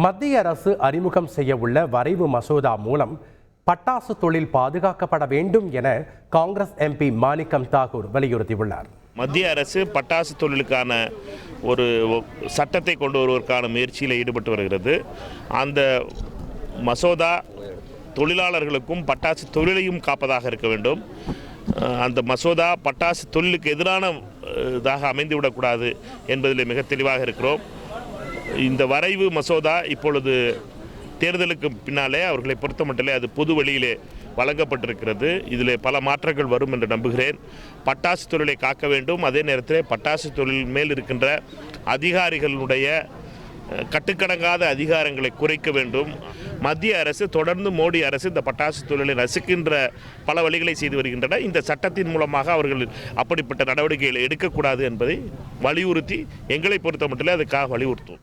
மத்திய அரசு அறிமுகம் செய்ய உள்ள வரைவு மசோதா மூலம் பட்டாசு தொழில் பாதுகாக்கப்பட வேண்டும் என காங்கிரஸ் எம்பி மாணிக்கம் தாகூர் வலியுறுத்தியுள்ளார். மத்திய அரசு பட்டாசு தொழிலுக்கான ஒரு சட்டத்தை கொண்டு வருவதற்கான முயற்சியில் ஈடுபட்டு வருகிறது. அந்த மசோதா தொழிலாளர்களுக்கும் பட்டாசு தொழிலையும் காப்பதாக இருக்க வேண்டும். அந்த மசோதா பட்டாசு தொழிலுக்கு எதிரான இதாக அமைந்துவிடக்கூடாது என்பதில் மிக தெளிவாக இருக்கிறோம். இந்த வரைவு மசோதா இப்பொழுது தேர்தலுக்கு பின்னாலே அவர்களை பொறுத்தமட்டிலே அது பொது வழியிலே வழங்கப்பட்டிருக்கிறது. இதில் பல மாற்றங்கள் வரும் என்று நம்புகிறேன். பட்டாசு தொழிலை காக்க வேண்டும். அதே நேரத்தில் பட்டாசு தொழில் மேல் இருக்கின்ற அதிகாரிகளுடைய கட்டுக்கடங்காத அதிகாரங்களை குறைக்க வேண்டும். மத்திய அரசு தொடர்ந்து மோடி அரசு இந்த பட்டாசு தொழிலை நசுக்கின்ற பல வழிகளை செய்து வருகின்றன. இந்த சட்டத்தின் மூலமாக அவர்கள் அப்படிப்பட்ட நடவடிக்கைகளை எடுக்கக்கூடாது என்பதை வலியுறுத்தி எங்களை பொறுத்த மட்டும் அதுக்காக வலியுறுத்தும்